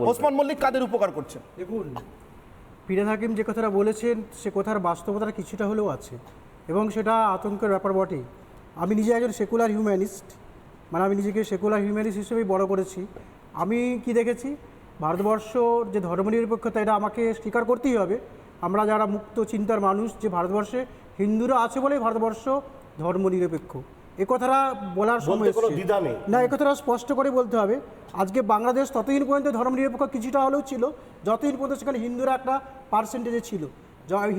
ওসমান মল্লিক কাদের উপকার করছেন? দেখুন ফিরাদ হাকিম যে কথাটা বলেছেন সে কথার বাস্তবতার কিছুটা হলেও আছে। এবং সেটা আতঙ্কের ব্যাপার বটে আমি নিজে একজন সেকুলার হিউম্যানিস্ট। মানে আমি নিজেকে সেকুলার হিউম্যানিস্ট হিসেবেই বড় করেছি। আমি কি দেখেছি? ভারতবর্ষর যে ধর্মনিরপেক্ষতা এটা আমাকে স্বীকার করতেই হবে। আমরা যারা মুক্ত চিন্তার মানুষ যে ভারতবর্ষে হিন্দুরা আছে বলেই ভারতবর্ষ ধর্মনিরপেক্ষ। এ কথাটা বলার সময় বলতে দ্বিধা নেই। না এ কথাটা স্পষ্ট করে বলতে হবে। আজকে বাংলাদেশ ততদিন পর্যন্ত ধর্মনিরপেক্ষ কিছুটা হলেও ছিল যতদিন পর্যন্ত সেখানে হিন্দুরা একটা পার্সেন্টেজে ছিল।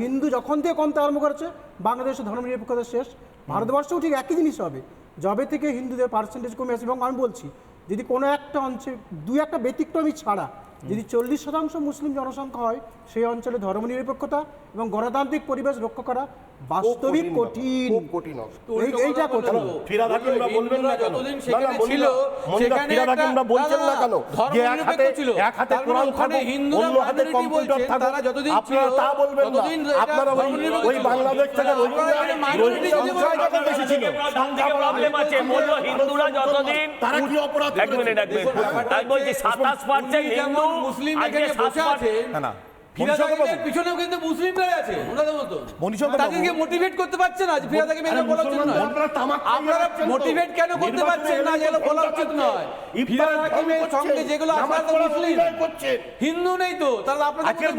হিন্দু যখন থেকে কমতে আরম্ভ করেছে বাংলাদেশে ধর্মনিরপেক্ষতা শেষ। ভারতবর্ষেও ঠিক একই জিনিস হবে। যবে থেকে হিন্দুদের পার্সেন্টেজ কমে আসে এবং আমি বলছি যদি কোনো একটা অঞ্চল দু একটা ব্যতিক্রমী ছাড়া যদি চল্লিশ শতাংশ মুসলিম জনসংখ্যা হয় সেই অঞ্চলে ধর্মনিরপেক্ষতা এবং গণতান্ত্রিক পরিবেশ রক্ষা করা বাস্তবিক কঠিন কঠিন। এইটা কঠিন ফিরাদ হাকিমরা বলবেন না যতদিন সেখানে ছিল, সেখানে ফিরাদ হাকিমরা বলছেন না, না না, কেন? যে এক হাতে ছিল। এক হাতে মানে কোরআন থাকুক হিন্দুরা অন্য হাতে কম্পিউটার বলছেন, তারা যতদিন আপনারা ছিল, তা বলবেন না। আপনারা ওই ওই বাংলাদেশ থেকে রোহিঙ্গা বেশি ছিল প্রবলেম আছে বলল হিন্দুরা যতদিন তারা কি অপরাধ এক মিনিট এক মিনিট। তাই বলছি হচ্ছে, সাতাশ পার্সেন্ট উনি যেমন হিন্দু মুসলিম এখানে বসে আছেন না না। ফিরাদ মণিশঙ্কর হাকিমের বাবু, পিছনেও কিন্তু মুসলিমরাই আছে ওনাদের মতো তাদেরকে মোটিভেট করতে পারছেন না যে ফিরাদ হাকিম বলা উচিত মুসলমান নয়। আপনারা তামাক খাইয়ে আপনারা রাখছেন তো। মোটিভেট কেন করতে পারছেন না যেগুলো বলা উচিত নয়? ইফতার ফিরাদ ঢং হাকিমের করছে। সঙ্গে যেগুলো আপনারা তো মুসলিম। হিন্দু নেই তো তাহলে আপনাদের।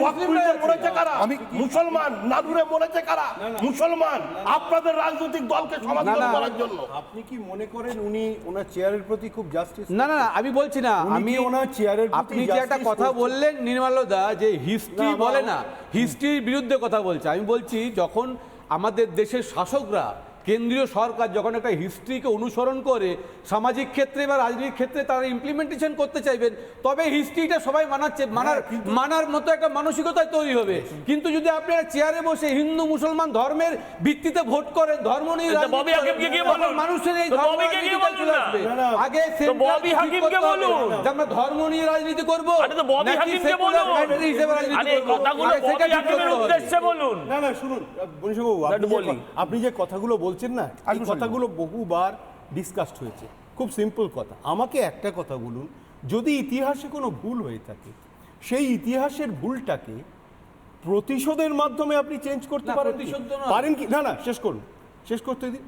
মরেছে কারা? মুসলমান নাদুরে মরেছে কারা? মুসলমান আপনাদের রাজনৈতিক দলকে সমাধান করার জন্য। আপনি কি মনে করেন উনি ওনার চেয়ারের প্রতি খুব জাস্টিস না না আমি বলছি না আমি ওনার চেয়ারের আপনি যে একটা কথা? বললেন নির্মলদা যে হিস্ট্রি না, বলে না হিস্ট্রির বিরুদ্ধে কথা বলছে। আমি বলছি যখন আমাদের দেশের শাসকরা কেন্দ্রীয় সরকার যখন একটা হিস্ট্রিকে অনুসরণ করে সামাজিক ক্ষেত্রে বা রাজনৈতিক ক্ষেত্রে তারা ইমপ্লিমেন্টেশন করতে চাইবেন তবে হিস্ট্রিটা সবাই মানাচ্ছে মানার মানার মতো একটা মানসিকতায় তৈরি হবে। কিন্তু যদি আপনারা চেয়ারে বসে হিন্দু মুসলমান ধর্মের ভিত্তিতে ভোট করেন ধর্ম নিয়ে বলুন। মানুষের এই ধর্ম চলে আসবে। আগে আমরা ধর্ম নিয়ে রাজনীতি করব। আপনি যে কথাগুলো বলছেন না? এই কথাগুলো বহুবার ডিসকাসড হয়েছে। খুব সিম্পল কথা। আমাকে একটা কথা বলুন। যদি ইতিহাসে কোনো ভুল হয়ে থাকে সেই ইতিহাসের ভুলটাকে প্রতিশোধের মাধ্যমে আপনি চেঞ্জ করতে পারেন। পারেন কি? না না শেষ করুন। শেষ করতে দিন।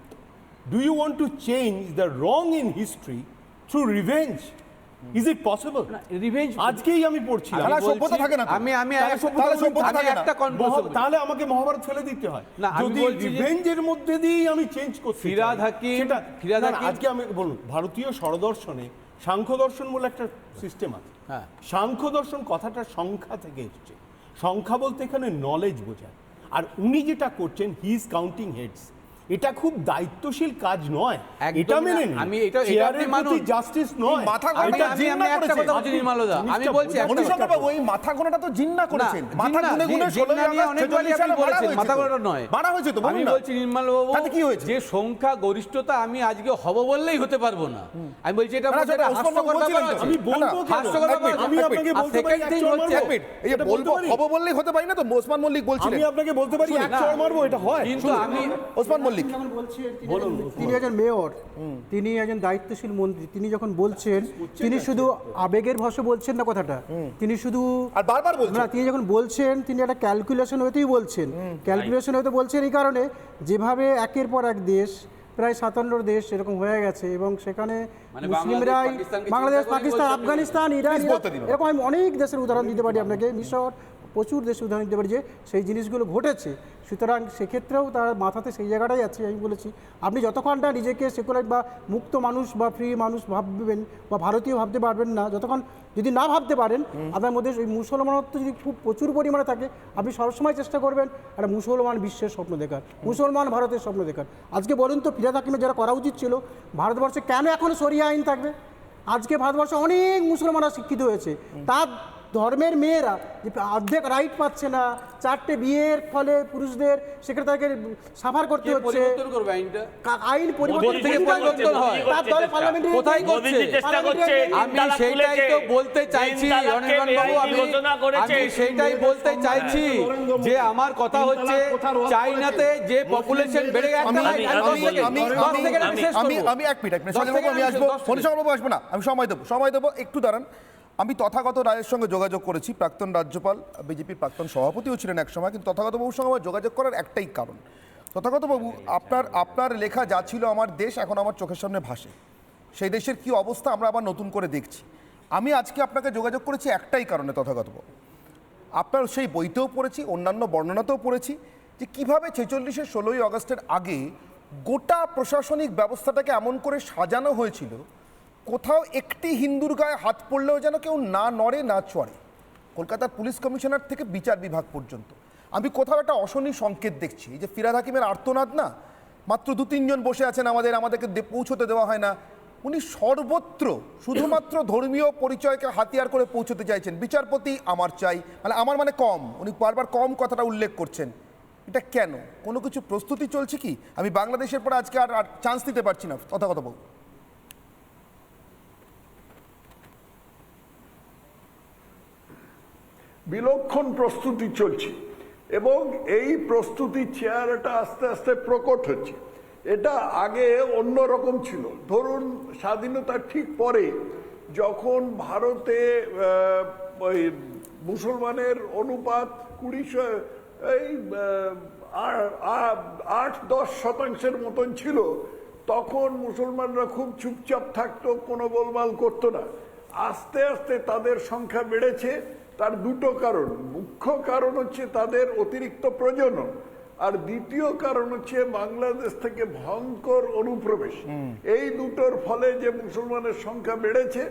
Do you want to change the wrong in history through revenge is it possible Revenge- আজকেই আমি পড়ছিলাম। তাহলে সভ্যতা থাকে না আমি আমি তাহলে সভ্যতা- থাকে না। একটা conclusion তাহলে আমাকে মহাভারত ফেলে দিতে হয়। না, যদি রিভেঞ্জের মধ্যে দিয়েই আমি চেঞ্জ করতে ফিরহাদ চাই, হাকিম- না, হাকিম- আজকে আমি বলুন ভারতীয় ষড়দর্শনে সাংখ্য দর্শন বলে একটা সিস্টেম আছে। হ্যাঁ। সাংখ্য দর্শন কথাটা সংখ্যা থেকে এসেছে। সংখ্যা বলতে এখানে নলেজ বোঝায়। আর উনি যেটা করছেন হি ইজ কাউন্টিং হেডস এটা খুব দায়িত্বশীল কাজ নয়। এটা মেনে। নিন। আমি এটা- এটা চেয়ারের প্রতি জাস্টিস নয়। মাথা আমি জিন্না করেছে। বলছি নির্মলদা। আমি বলছি একটা কথা। এই মাথা গোনাটা তো জিন্না করেছেন। মাথা গুনে গুনে জি- ষোলোই জিন্না নিয়ে আগস্ট অনেকবারই আপনি বলেছেন, মাথা গোনাটা নয়। মারা হয়েছে তো আমি বলছি নির্মল বাবু তাতে কি হয়েছে? যে সংখ্যা গরিষ্ঠতা আমি আজকে হব বললেই হতে পারব না। আমি বলছি এটা বাবু হাস্যকর ব্যাপার আছে। আমি বলব হাস্যকর ব্যাপার আমি আপনাকে বলতে পারি এক চড় মারবো। মিনিট, এই যে বলব হব বললেই হতে পারি না। তো ওসমান মল্লিক বলছিলেন আমি আপনাকে বলতে পারি এক চড় মারবো এটা হয়। কিন্তু আমি ওসমান মল্লিক যখন বলছেন তিনি একজন- মেয়র তিনি একজন দায়িত্বশীল মন্ত্রী তিনি যখন বলছেন তিনি শুধু আবেগের ভাষা বলছেন না কথাটা তিনি শুধু আর বারবার বলছেন। না তিনি যখন বলছেন তিনি একটা ক্যালকুলেশন হতেই বলছেন। ক্যালকুলেশন হতে বলছেন এই কারণে যেভাবে একের পর এক দেশ প্রায় সাতান্ন দেশ এরকম হয়ে গেছে এবং সেখানে মানে মুসলিমরাই বাংলাদেশ, পাকিস্তান আফগানিস্তান ইরান। এরকম অনেক দেশের উদাহরণ দিতে পারি আপনাকে মিশর প্রচুর দেশে উদাহরণ দিতে পারি যে সেই জিনিসগুলো ঘটেছে। সুতরাং সেক্ষেত্রেও তার মাথাতে সেই জায়গাটাই আছে আমি বলেছি। আপনি যতক্ষণ না নিজেকে সেকুলার বা মুক্ত মানুষ বা ফ্রি মানুষ ভাববেন বা ভারতীয় ভাবতে পারবেন না যতক্ষণ যদি না ভাবতে পারেন আপনার মধ্যে ওই মুসলমানত্ব যদি খুব প্রচুর পরিমাণে থাকে আপনি সবসময় চেষ্টা করবেন একটা মুসলমান বিশ্বের স্বপ্ন দেখার মুসলমান ভারতের স্বপ্ন দেখার। আজকে বলুন তো ফিরাদ হাকিমের যারা করা উচিত ছিল ভারতবর্ষে কেন এখনও সরিয়া আইন থাকবে? আজকে ভারতবর্ষে অনেক মুসলমানরা শিক্ষিত হয়েছে। তার ধর্মের মেয়েরা যে অর্ধেক রাইট পাচ্ছে না চারটে বিয়ের ফলে পুরুষদের সেখানে তাকে সাফার করতে হচ্ছে। পরিবর্তন করবে আইনটা? কা- আইন পরিবর্তন থেকে পরিবর্তন হয়। তার দলে পার্লামেন্টে কোথায় করছে? মোদিজি চেষ্টা করছে? আমি তো বলতে চাইছি অনির্বাণ বাবু আমি বলতে চাইছি যে আমার কথা হচ্ছে চাইনাতে যে পপুলেশন বেড়ে গেছে আমি আমি- এক মিনিট আমি আসব না আমি সময় দেবো। সময় দেবো একটু দাঁড়ান। আমি তথাগত রায়ের সঙ্গে যোগাযোগ করেছি, প্রাক্তন রাজ্যপাল, বিজেপির প্রাক্তন সভাপতিও ছিলেন এক সময়, কিন্তু তথাগত বাবুর সঙ্গে আমার যোগাযোগ করার একটাই কারণ। তথাগত বাবু, আপনার আপনার লেখা যা ছিল আমার দেশ এখন আমার চোখের সামনে ভাসে। সেই দেশের কি অবস্থা আমরা আবার নতুন করে দেখছি। আমি আজকে আপনাকে যোগাযোগ করেছি একটাই কারণে তথাগত বাবু। আপনার সেই বইতেও পড়েছি, অন্যান্য বর্ণনাতেও পড়েছি, যে কীভাবে ছেচল্লিশের ষোলোই আগস্টের আগে গোটা প্রশাসনিক ব্যবস্থাটাকে এমন করে সাজানো হয়েছিল কোথাও একটি হিন্দুর গায়ে হাত পড়লেও যেন কেউ না নড়ে, না চড়ে। কলকাতার পুলিশ কমিশনার থেকে বিচার বিভাগ পর্যন্ত। আমি কোথাও একটা অশনি সংকেত দেখছি। এই যে ফিরাদ হাকিমের আর্তনাদ না? মাত্র দু তিনজন বসে আছেন আমাদের, আমাদেরকে পৌঁছতে দেওয়া হয় না। উনি সর্বত্র, শুধুমাত্র ধর্মীয় পরিচয়কে হাতিয়ার করে পৌঁছতে চাইছেন। বিচারপতি আমার চাই। মানে আমার মানে কম। উনি বারবার কম কথাটা উল্লেখ করছেন। এটা কেন? কোনো কিছু প্রস্তুতি চলছে কি? আমি বাংলাদেশের পরে আজকে আর চান্স দিতে পারছি না। কথা কথা বিলক্ষণ প্রস্তুতি চলছে এবং এই প্রস্তুতির চেহারাটা আস্তে আস্তে প্রকট হচ্ছে। এটা আগে অন্য রকম ছিল। ধরুন স্বাধীনতার ঠিক পরে যখন ভারতে ওই মুসলমানের অনুপাত কুড়ি এই আট দশ শতাংশের মতন ছিল, তখন মুসলমানরা খুব চুপচাপ থাকতো, কোনো গোলমাল করতো না। আস্তে আস্তে তাদের সংখ্যা বেড়েছে। তার দুটো কারণ। মুখ্য কারণ হচ্ছে তাদের অতিরিক্ত প্রজনন আর দ্বিতীয় কারণ হচ্ছে বাংলাদেশ থেকে ভয়ঙ্কর অনুপ্রবেশ। এই দুটোর ফলে যে মুসলমানের সংখ্যা বেড়েছে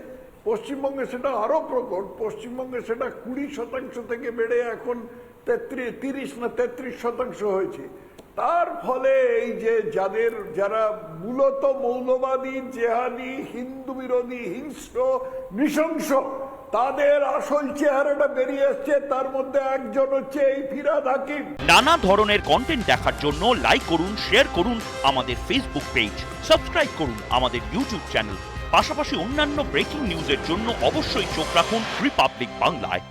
পশ্চিমবঙ্গে সেটা আরও প্রকট। পশ্চিমবঙ্গে সেটা কুড়ি শতাংশ থেকে বেড়ে এখন তেত্রিশ তিরিশ না তেত্রিশ শতাংশ হয়েছে। তার ফলে এই যে যাদের যারা মূলত মৌলবাদী জেহাদি হিন্দু বিরোধী হিংস্র নৃশংস তাদের আসল চেহারাটা বেরিয়ে আসছে তার মধ্যে একজন হচ্ছে এই ফিরাদ হাকিম। নানা ধরনের কন্টেন্ট দেখার জন্য লাইক করুন শেয়ার করুন আমাদের ফেসবুক পেজ সাবস্ক্রাইব করুন আমাদের ইউটিউব চ্যানেল পাশাপাশি অন্যান্য ব্রেকিং নিউজের জন্য অবশ্যই চোখ রাখুন রিপাবলিক বাংলায়